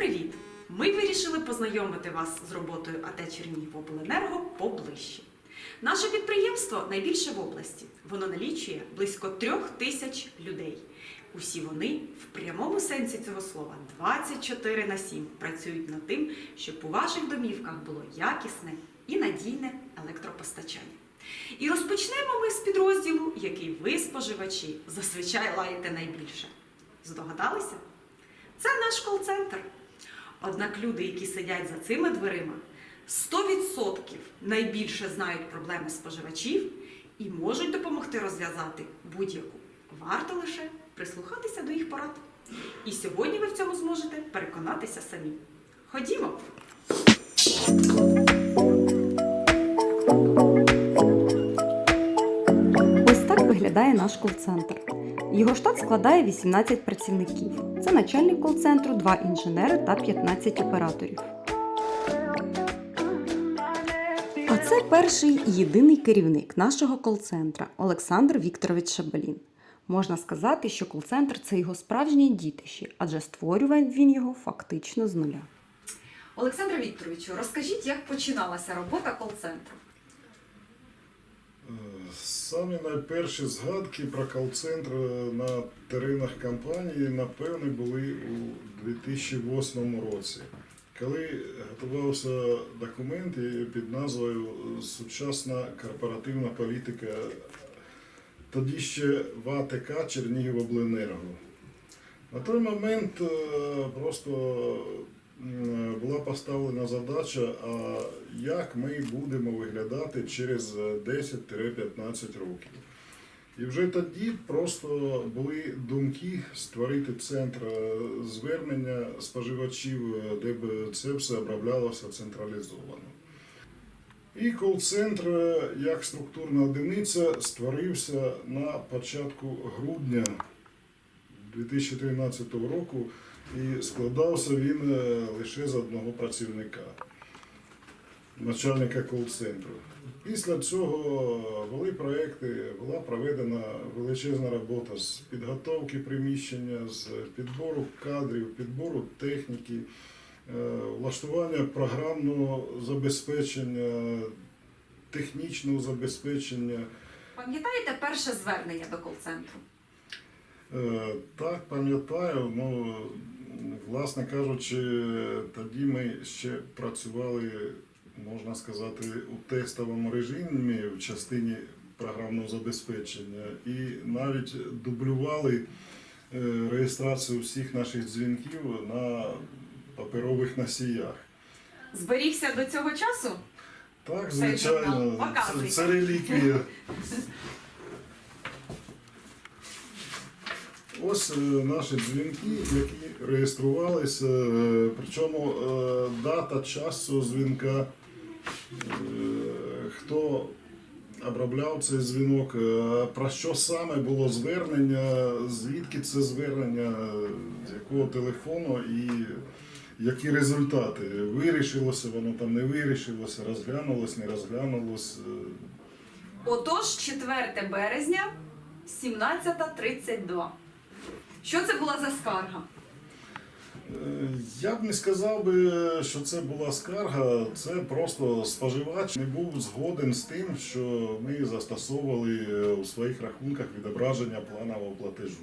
привіт! Ми вирішили познайомити вас з роботою АТ Чернігівобленерго поближче. Наше підприємство найбільше в області. Воно налічує близько трьох тисяч людей. Усі вони в прямому сенсі цього слова 24 на 7 працюють над тим, щоб у ваших домівках було якісне і надійне електропостачання. І розпочнемо ми з підрозділу, який ви, споживачі, зазвичай лаєте найбільше. Здогадалися? Це наш кол-центр. Однак люди, які сидять за цими дверима, 100% найбільше знають проблеми споживачів і можуть допомогти розв'язати будь-яку. Варто лише прислухатися до їх порад. І сьогодні ви в цьому зможете переконатися самі. Ходімо! Ось так виглядає наш кол-центр. Його штат складає 18 працівників. Це начальник кол-центру, 2 інженери та 15 операторів. А це перший і єдиний керівник нашого кол-центра Олександр Вікторович Шабалін. Можна сказати, що кол-центр це його справжнє дітище, адже створював він його фактично з нуля. Олександре Вікторовичу, розкажіть, як починалася робота кол-центру? Е, Самі найперші згадки про кол-центр на теренах компанії, напевне, були у 2008 році, коли готувався документ під назвою Сучасна корпоративна політика тоді ще ВАТК Чернігівобленерго. На той момент е, просто була поставлена задача, а як ми будемо виглядати через 10-15 років. І вже тоді просто були думки створити центр е, звернення споживачів, е, де б це все оброблялося централізовано. І кол-центр е, як структурна одиниця створився на початку грудня 2013 року і складався він е, лише з одного працівника, начальника кол-центру. Після цього були проекти, була проведена величезна робота з підготовки приміщення, з підбору кадрів, підбору техніки, е, влаштування програмного забезпечення, технічного забезпечення. Пам'ятаєте перше звернення до кол-центру? Е, Так, пам'ятаю. Ну, власне кажучи, тоді ми ще працювали, можна сказати, у тестовому режимі в частині програмного забезпечення і навіть дублювали е, реєстрацію всіх наших дзвінків на паперових носіях. Зберігся до цього часу? Так, звичайно, це, це реліквія. Ось е, наші дзвінки, які реєструвалися, е, причому е, дата часу дзвінка, хто обробляв цей дзвінок, про що саме було звернення, звідки це звернення, з якого телефону і які результати. Вирішилося воно там, не вирішилося, розглянулось, не розглянулось. Отож, 4 березня, 17.32. Що це була за скарга? Е, Я б не сказав би, що це була скарга, це просто споживач не був згоден з тим, що ми застосовували у своїх рахунках відображення планового платежу.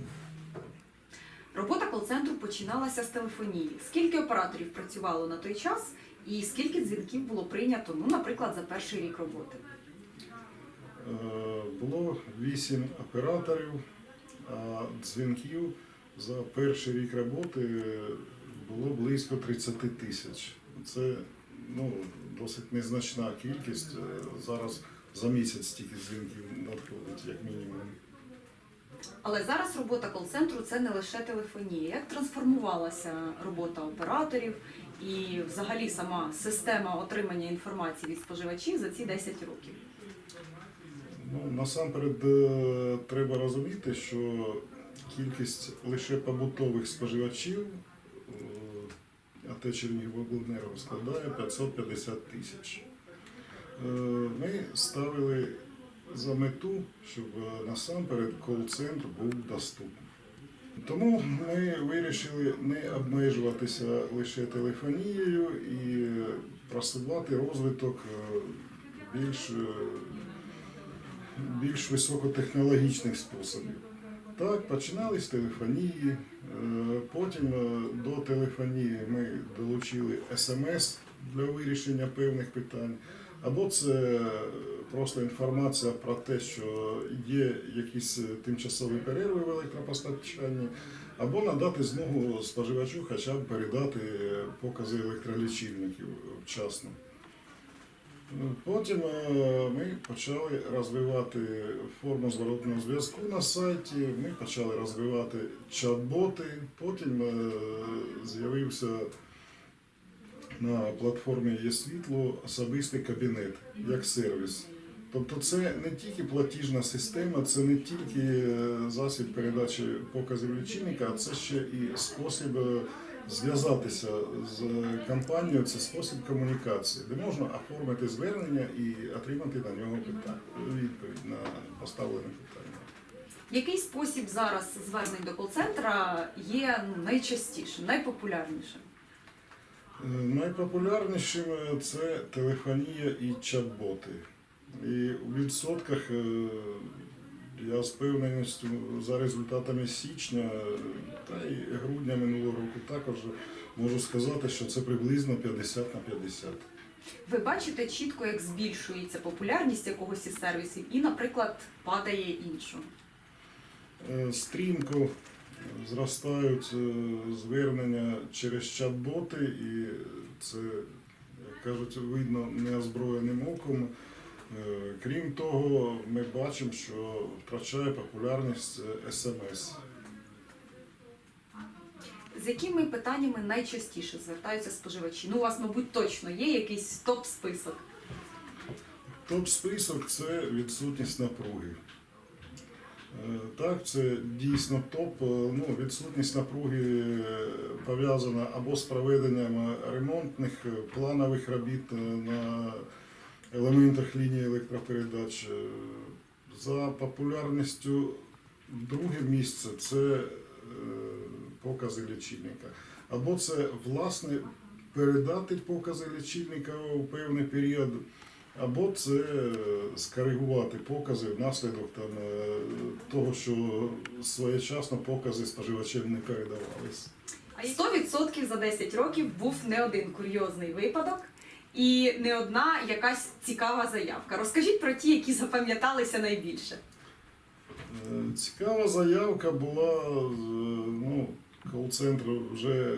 Робота кол-центру починалася з телефонії. Скільки операторів працювало на той час і скільки дзвінків було прийнято, ну, наприклад, за перший рік роботи? Е, Було 8 операторів, а дзвінків за перший рік роботи було близько 30 тисяч. Це ну, досить незначна кількість. Е, Зараз за місяць стільки дзвінків надходить, як мінімум. Але зараз робота кол-центру це не лише телефонія. Як трансформувалася робота операторів і взагалі сама система отримання інформації від споживачів за ці 10 років? Ну, насамперед е, треба розуміти, що кількість лише побутових споживачів е, АТ Чернігівобленерго складає 550 тисяч. Е, Ми ставили за мету, щоб е, насамперед кол-центр був доступний. Тому ми вирішили не обмежуватися лише телефонією і просувати розвиток більш, більш високотехнологічних способів. Так, починали з телефонії, е, потім е, до телефонії ми долучили смс для вирішення певних питань. Або це просто інформація про те, що є якісь тимчасові перерви в електропостачанні, або надати змогу споживачу хоча б передати покази електролічильників вчасно. Потім е, ми почали розвивати форму зворотного зв'язку на сайті, ми почали розвивати чат-боти, потім е, з'явився на платформі є світло особистий кабінет як сервіс. Тобто це не тільки платіжна система, це не тільки е, засіб передачі показів лічильника, а це ще і спосіб зв'язатися з компанією, це спосіб комунікації, де можна оформити звернення і отримати на нього питання, відповідь на поставлене питання. Який спосіб зараз звернень до кол-центра є ну, найчастішим, найпопулярнішим? Е, Найпопулярнішим е, це телефонія і чат-боти. І у відсотках е, я з певненістю за результатами січня та й грудня минулого року також можу сказати, що це приблизно 50 на 50. Ви бачите чітко, як збільшується популярність якогось із сервісів і, наприклад, падає іншого. Е, Стрімко зростають е, звернення через чат-боти, і це, як кажуть, видно неозброєним оком. Е, Крім того, ми бачимо, що втрачає популярність е, СМС. З якими питаннями найчастіше звертаються споживачі? Ну, у вас, мабуть, точно є якийсь топ-список. Топ-список це відсутність напруги. Е, Так, це дійсно топ. Ну, відсутність напруги пов'язана або з проведенням ремонтних планових робіт на елементах лінії електропередач. Е, За популярністю друге місце це е, покази лічильника. Або це власне передати покази лічильника у певний період. Або це е, скоригувати покази внаслідок там, того, що своєчасно покази споживачем не передавались. 100% за 10 років був не один курйозний випадок і не одна якась цікава заявка. Розкажіть про ті, які запам'яталися найбільше. Е, Цікава заявка була, е, ну, кол-центр вже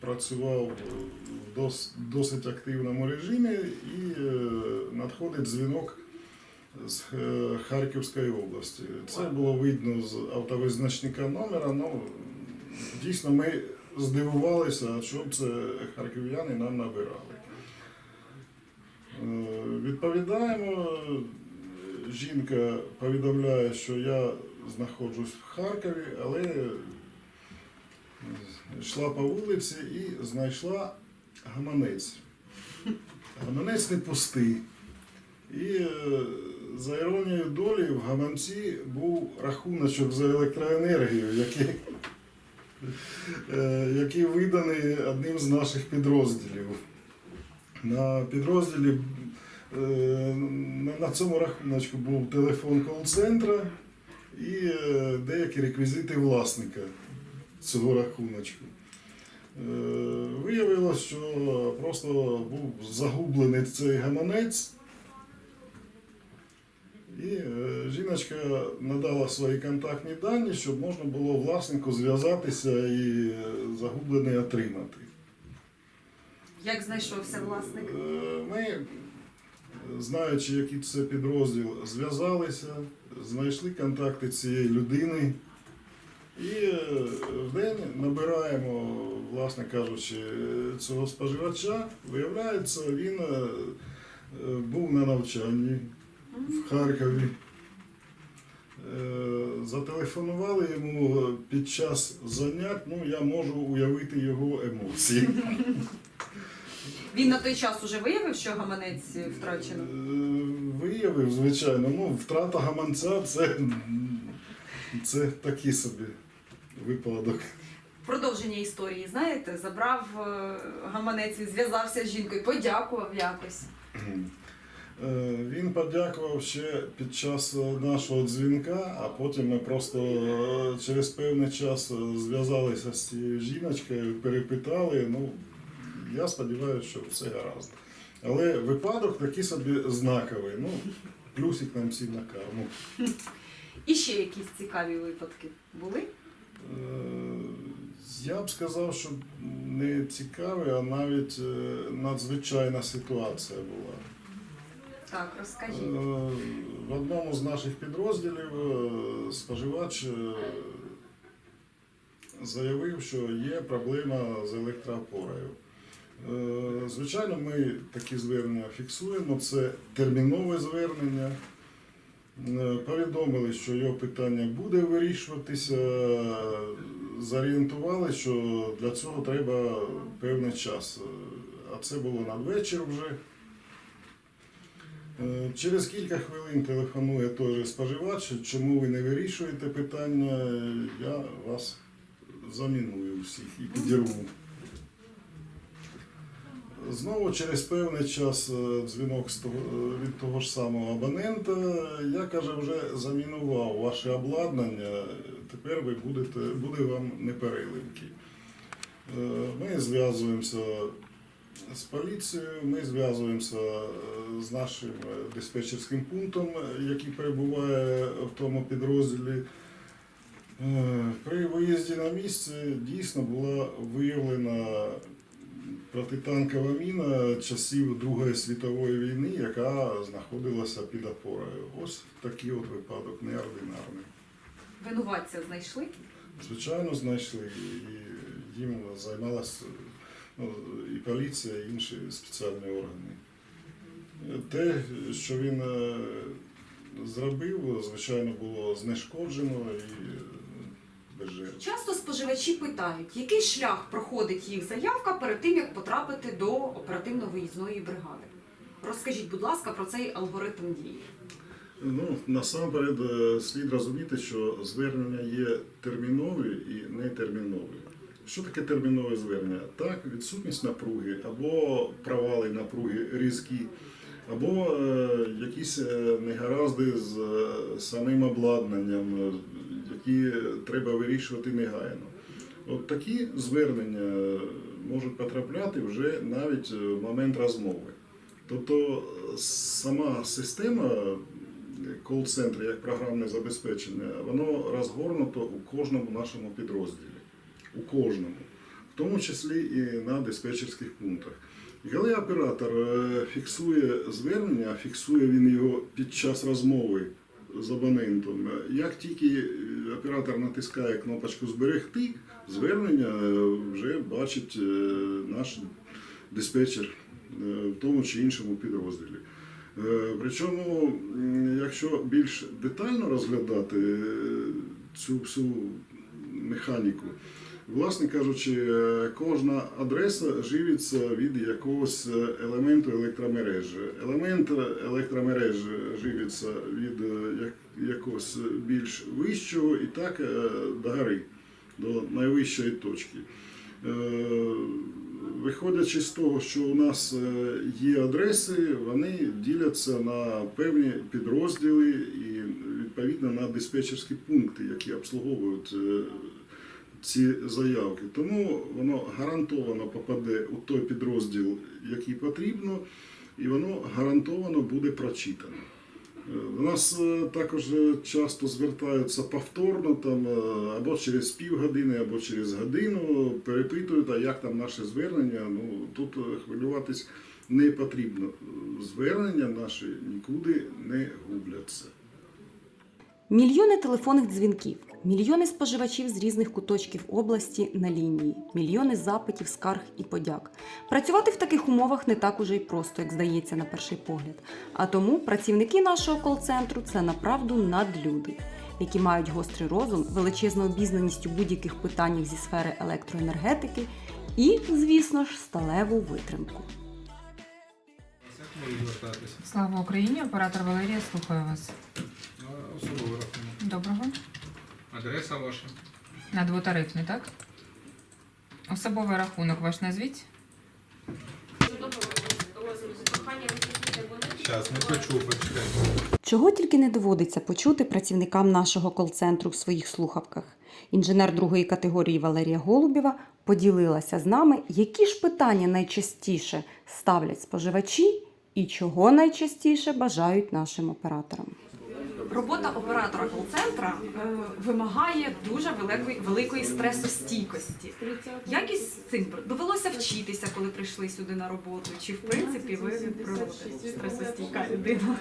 працював в дос- досить активному режимі і е, надходить дзвінок з Харківської області. Це було видно з автовизначника номера. Ну, дійсно, ми здивувалися, що це харків'яни нам набирали. Е, Відповідаємо. Жінка повідомляє, що я знаходжусь в Харкові, але йшла по вулиці і знайшла гаманець. Гаманець не пустий. І е, за іронією долі в гаманці був рахуночок за електроенергію, який, е, який виданий одним з наших підрозділів. На підрозділі е, на- цьому рахуночку був телефон кол-центра і е, деякі реквізити власника цього рахуночку. Е, Виявилось, що просто був загублений цей гаманець. І жіночка надала свої контактні дані, щоб можна було власнику зв'язатися і загублений отримати. Як знайшовся власник? Е, Ми, знаючи, який це підрозділ, зв'язалися, знайшли контакти цієї людини. І е, в день набираємо, власне кажучи, цього споживача. Виявляється, він е, був на навчанні в Харкові. Зателефонували йому під час занять, ну я можу уявити його емоції. Він на той час уже виявив, що гаманець втрачено. Е, Виявив, звичайно. Ну, втрата гаманця це, це такі собі випадок. Продовження історії, знаєте, забрав е, гаманець, зв'язався з жінкою, подякував якось. Е, Він подякував ще під час нашого дзвінка, а потім ми просто через певний час зв'язалися з цією жіночкою, перепитали. Ну, я сподіваюся, що все гаразд. Але випадок такий собі знаковий. Ну, плюсик нам всім на карму. І ще якісь цікаві випадки були? Е, Я б сказав, що не цікавий, а навіть е, надзвичайна ситуація була. Так, розкажіть. Е, В одному з наших підрозділів споживач заявив, що є проблема з електроопорою. Е, Звичайно, ми такі звернення фіксуємо. Це термінове звернення. Е, Повідомили, що його питання буде вирішуватися. Зорієнтували, що для цього треба певний час. А це було надвечір вже. Е, Через кілька хвилин телефонує той же споживач, чому ви не вирішуєте питання, я вас заміную всіх і підірву. Знову через певний час е, дзвінок е, від того ж самого абонента. Я каже, вже замінував ваше обладнання, тепер ви будете, буде вам непереливки. Е, Ми зв'язуємося з поліцією, ми зв'язуємося з нашим диспетчерським пунктом, який перебуває в тому підрозділі. При виїзді на місце дійсно була виявлена протитанкова міна часів Другої світової війни, яка знаходилася під опорою. Ось такий от випадок неординарний. Винуватця знайшли? Звичайно, знайшли, і їм займалася ну, і поліція, і інші спеціальні органи. Те, що він е, зробив, звичайно, було знешкоджено і без. Часто споживачі питають, який шлях проходить їх заявка перед тим, як потрапити до оперативно-виїзної бригади. Розкажіть, будь ласка, про цей алгоритм дії. Ну, насамперед е, слід розуміти, що звернення є термінові і нетермінові. Що таке термінове звернення? Так, відсутність напруги або провали напруги різкі, або е, якісь е, негаразди з самим обладнанням, які треба вирішувати негайно. От такі звернення можуть потрапляти вже навіть е, в момент розмови. Тобто е, сама система кол-центру як програмне забезпечення, воно розгорнуто у кожному нашому підрозділі. У кожному, в тому числі і на диспетчерських пунктах. І коли оператор е, фіксує звернення, фіксує він його під час розмови з абонентом, як тільки е, оператор натискає кнопочку Зберегти, звернення е, вже бачить е, наш диспетчер в тому чи іншому підрозділі. Причому, якщо більш детально розглядати цю всю механіку, власне кажучи, е, кожна адреса живиться від якогось е, елементу електромережі. Елемент електромережі живиться від е, якогось більш вищого і так е, до гори, до найвищої точки. Е, Виходячи з того, що у нас е, є адреси, вони діляться на певні підрозділи і відповідно на диспетчерські пункти, які обслуговують е, ці заявки. Тому воно гарантовано попаде у той підрозділ, який потрібно, і воно гарантовано буде прочитано. Е, До нас е, також е, часто звертаються повторно там, е, або через півгодини, або через годину, перепитують, а як там наше звернення. Ну, тут е, хвилюватись не потрібно. Звернення наші нікуди не губляться. Мільйони телефонних дзвінків, мільйони споживачів з різних куточків області на лінії, мільйони запитів, скарг і подяк. Працювати в таких умовах не так уже й просто, як здається на перший погляд. А тому працівники нашого кол-центру це направду надлюди, які мають гострий розум, величезну обізнаність у будь-яких питаннях зі сфери електроенергетики і, звісно ж, сталеву витримку. Слава Україні, оператор Валерія, слухаю вас. Рахунок. Доброго. Адреса ваша. На двотарифний, так? Особовий рахунок ваш назвіть. Зараз не почув, почекай. Чого тільки не доводиться почути працівникам нашого кол-центру в своїх слухавках. Інженер другої категорії Валерія Голубєва поділилася з нами, які ж питання найчастіше ставлять споживачі і чого найчастіше бажають нашим операторам. Робота оператора кол-центра е, вимагає дуже великої, великої стресостійкості. Як із цим довелося вчитися, коли прийшли сюди на роботу? Чи в принципі ви від природи стресостійка людина?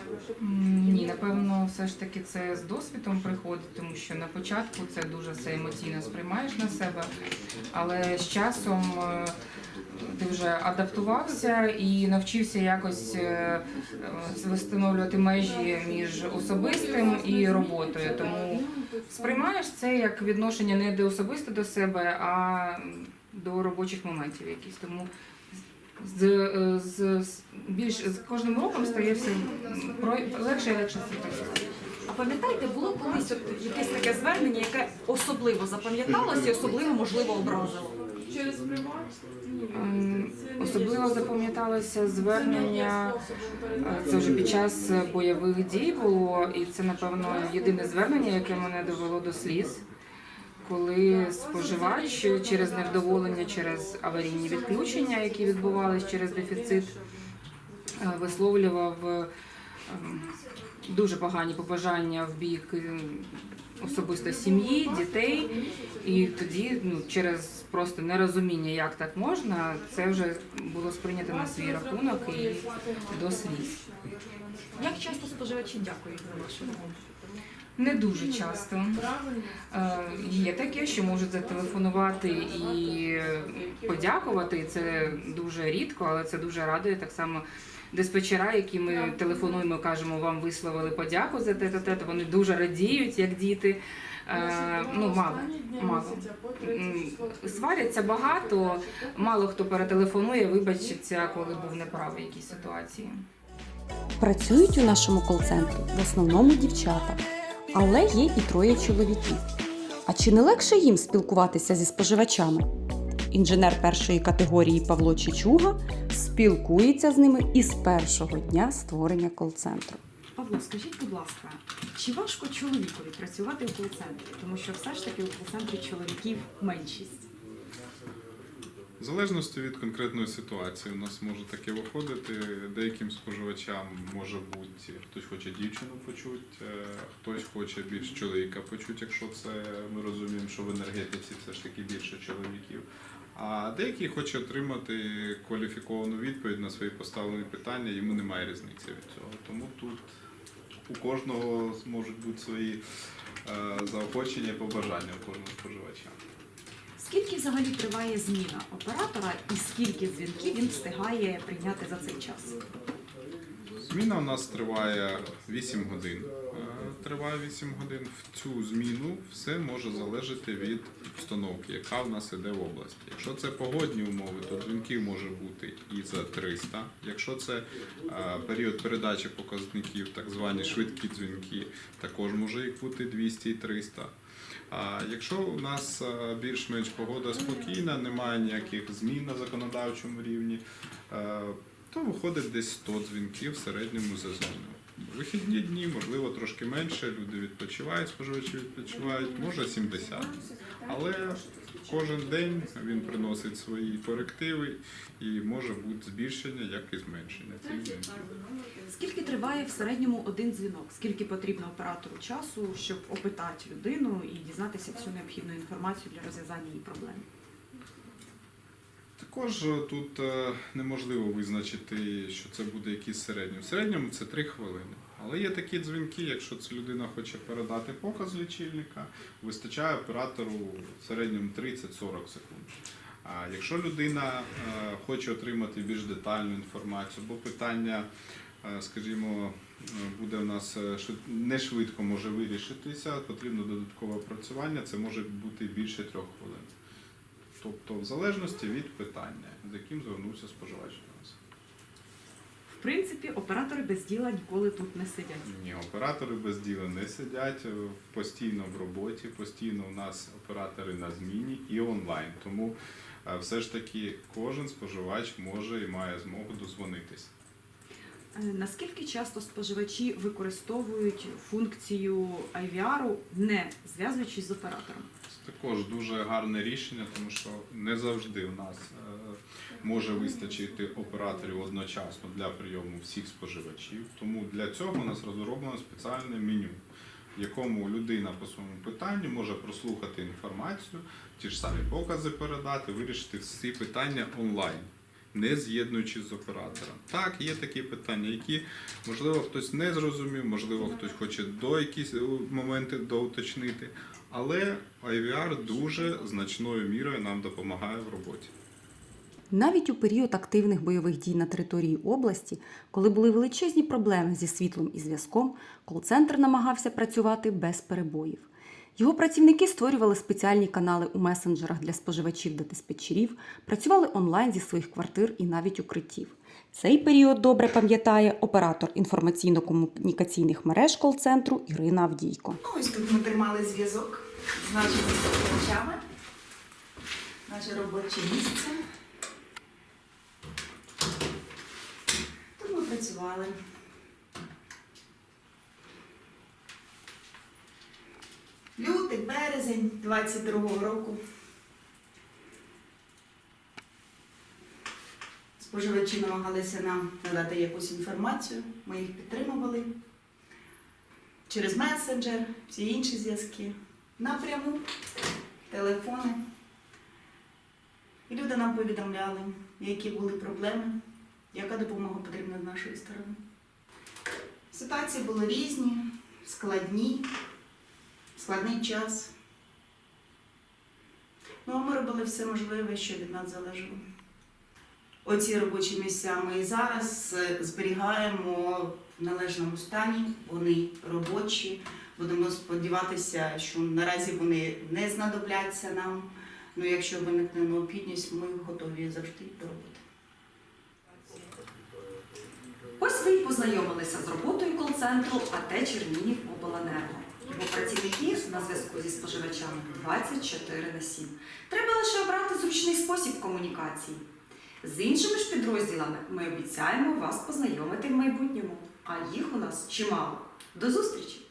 Ні, напевно, все ж таки це з досвідом приходить, тому що на початку це дуже все емоційно сприймаєш на себе, але з часом е, ти вже адаптувався і навчився якось е, е, встановлювати межі між особистим і роботою. Тому сприймаєш це як відношення не до особисто до себе, а до робочих моментів якісь. Тому з, е, з, з більш з кожним роком стає все про легше і легше світитися. А пам'ятаєте, було колись якесь таке звернення, яке особливо запам'яталося і особливо можливо образило? Ем, Особливо запам'яталося звернення. е, Це вже під час бойових дій було, і це напевно єдине звернення, яке мене довело до сліз. Коли споживач через невдоволення, через аварійні відключення, які відбувалися через дефіцит, е, висловлював е, ем, дуже погані побажання в бік е, особисто сім'ї, дітей. І тоді, ну, через просто нерозуміння, як так можна, це вже було сприйнято на свій рахунок і до сліз. Як часто споживачі дякують за вашу роботу? Не дуже часто. Е, Є таке, що можуть зателефонувати і подякувати. Це дуже рідко, але це дуже радує. Так само диспетчера, які ми телефонуємо, кажемо, вам висловили подяку за те, те, те. Вони дуже радіють, як діти. Е, Ну, мало, мало. Сваряться багато, мало хто перетелефонує, вибачиться, коли був неправий якійсь ситуації. Працюють у нашому кол-центрі в основному дівчата, але є і троє чоловіків. А чи не легше їм спілкуватися зі споживачами? Інженер першої категорії Павло Чичуга спілкується з ними із першого дня створення кол-центру. Павло, скажіть, будь ласка, чи важко чоловікові працювати у кол-центрі? Тому що все ж таки у кол-центрі чоловіків меншість. В залежності від конкретної ситуації у нас може таке виходити. Деяким споживачам може бути, хтось хоче дівчину почути, е, хтось хоче більш чоловіка почути, якщо це ми розуміємо, що в енергетиці все ж таки більше чоловіків. А деякий хоче отримати кваліфіковану відповідь на свої поставлені питання, йому немає різниці від цього. Тому тут у кожного можуть бути свої е, заохочення і побажання у кожного споживача. Скільки взагалі триває зміна оператора і скільки дзвінків він встигає прийняти за цей час? Зміна у нас триває 8 годин. Е, Триває 8 годин. В цю зміну все може залежати від обстановки, яка в нас іде в області. Якщо це погодні умови, то дзвінків може бути і за 300. Якщо це е, період передачі показників, так звані швидкі дзвінки, також може їх бути 200 і 300. А якщо у нас е, більш-менш погода спокійна, немає ніяких змін на законодавчому рівні, е, то виходить десь 100 дзвінків в середньому за зону. Вихідні дні, можливо, трошки менше, люди відпочивають, споживачі відпочивають, може 70. Але кожен день він приносить свої корективи і може бути збільшення, як і зменшення. Скільки триває в середньому один дзвінок? Скільки потрібно оператору часу, щоб опитати людину і дізнатися всю необхідну інформацію для розв'язання її проблем? Також е, тут е, неможливо визначити, що це буде якийсь середній. В середньому це 3 хвилини. Але є такі дзвінки, якщо ця людина хоче передати показ лічильника, вистачає оператору в середньому 30-40 секунд. А якщо людина е, хоче отримати більш детальну інформацію, бо питання, е, скажімо, е, буде у нас не швидко може вирішитися, потрібно додаткове опрацювання, це може бути більше трьох хвилин. Тобто, в залежності від питання, з яким звернувся споживач. В принципі, оператори без діла ніколи тут не сидять. Ні, оператори без діла не сидять е, постійно в роботі, постійно у нас оператори на зміні і онлайн. Тому е, все ж таки кожен споживач може і має змогу дозвонитись. Е, Наскільки часто споживачі використовують функцію IVR, не зв'язуючись з оператором? Це також дуже гарне рішення, тому що не завжди у нас може вистачити операторів одночасно для прийому всіх споживачів. Тому для цього у нас розроблено спеціальне меню, в якому людина по своєму питанню може прослухати інформацію, ті ж самі покази передати, вирішити всі питання онлайн. Не з'єднуючись з оператором. Так, є такі питання, які можливо хтось не зрозумів, можливо, хтось хоче до якісь е, моменти доуточнити. Але IVR дуже значною мірою нам допомагає в роботі. Навіть у період активних бойових дій на території області, коли були величезні проблеми зі світлом і зв'язком, кол-центр намагався працювати без перебоїв. Його працівники створювали спеціальні канали у месенджерах для споживачів та диспетчерів, працювали онлайн зі своїх квартир і навіть укриттів. Цей період добре пам'ятає оператор інформаційно-комунікаційних мереж кол-центру Ірина Авдійко. Ну, ось тут ми тримали зв'язок з нашими споживачами. Наше робоче місце. Працювали. Лютий, березень 22-го року. Споживачі намагалися нам надати якусь інформацію, ми їх підтримували через месенджер, всі інші зв'язки, напряму, телефони. І люди нам повідомляли, які були проблеми, яка допомога потрібна з нашої сторони. Ситуації були різні, складні, складний час. Ну, а ми робили все можливе, що від нас залежало. Оці робочі місця ми і зараз е, зберігаємо в належному стані. Вони робочі. Будемо сподіватися, що наразі вони не знадобляться нам. Ну, якщо виникне необхідність, ми готові завжди до роботи. Ось ви і познайомилися з роботою кол-центру АТ Чернігів Обленерго. Його працівники на зв'язку зі споживачами 24 на 7. Треба лише обрати зручний спосіб комунікації. З іншими ж підрозділами ми обіцяємо вас познайомити в майбутньому, а їх у нас чимало. До зустрічі!